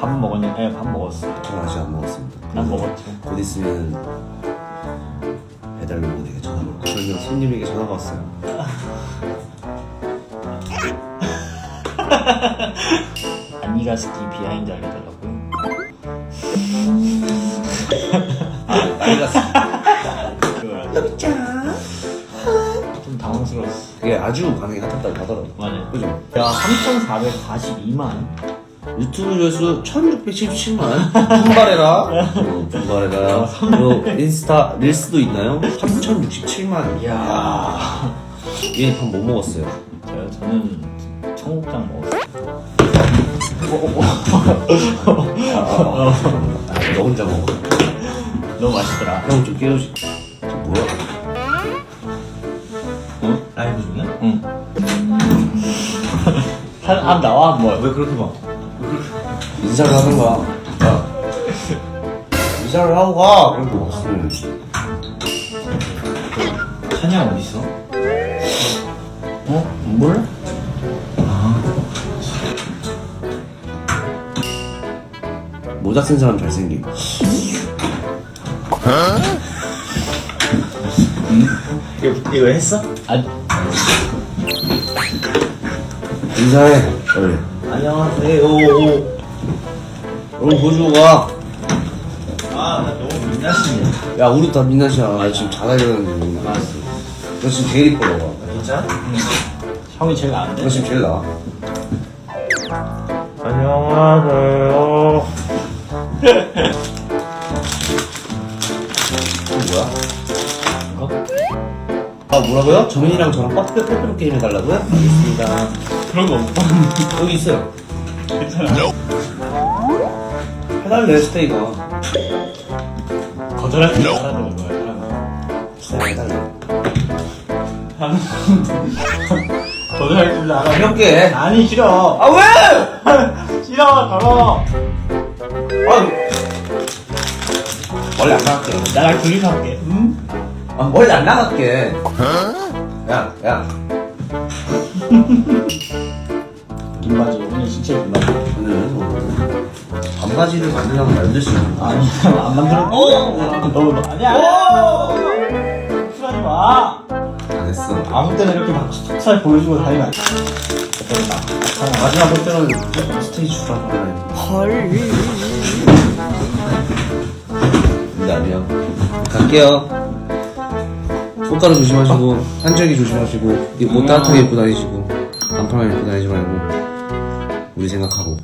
밥 먹었니? 네, 밥 먹었어. 저 아직 안 먹었습니다. 난 먹었지. 곧 있으면 배달 로봇에게 전화가 올 거예요. 그러면 손님에게 전화가 왔어요. 아니가 스키 비하인드 알려달라고요? 좀 당황스러웠어. 그게 아주 반응이 핫했다고 하더라고. 맞아요. 그죠? 야, 3,442만. 유튜브 조회수 1677만 분발해라 어, 분발해라 그리고 인스타 릴스도 있나요? 3067만 이야. 얘 밥 못 먹었어요 저요? 저는 청국장 먹었어요. 아, 너 혼자 먹어 너무 맛있더라. 형 좀 깨우지 저 뭐야? 응? 라이브 중이야? 응. 한, 한 나와, 뭐. 왜 그렇게 봐? 인사를 하는 거야. 야, 인사를 하고 가. 그래도 먹었으면 찬양 어디 있어? 어? 몰라? 모자 쓴 사람 잘생김 이거, 이거 했어? 아, 인사해. 빨리 안녕하세요. 오늘 보여주고 가 아, 나 너무 민낯이네. 야, 우리 다 민낯이야. 나 지금 자다 일어났는데. 알았어. 너 지금 제일 이뻐, 너가. 진짜? 형이 제일 나은데? 너 지금 제일 나아. 안녕하세요. 이거 뭐야? 이거? 아, 뭐라고요? 정인이랑 저랑 빠뜨려 빼빼로 게임 해달라고요? 알겠습니다. 그런 거못 봤는데. 여기 있어요. 괜찮아. 해달래, 스테이가. 거절할 줄 알아는 거야. 스테이가 해달래. 거절할 줄 알아. 가볍게. 아니, 싫어. 아, 왜? 싫어, 더러워. 아, 원래 안 나갈게. 나랑 둘이서 할게. 응? 아, 원래 안 나갈게. 야, 야. 김바지, 오늘 진짜 김바지. 오늘 반바지를 만들려면 만들 수 있는. 아니, 안 만들어. 어! 너무, 너, 아니야! 쿨하지 마! 안 했어. 아무 때나 이렇게 막 툭살 보여주고 다니면 안 돼. 됐다. 마지막 볼 때는 스테이 주라고 그래. 헐. 근데 아니야. 갈게요. 손가락 조심하시고, 한절기 조심하시고, 옷 따뜻하게 입고 다니시고, 반팔만 입고 다니지 말고, 우리 생각하고.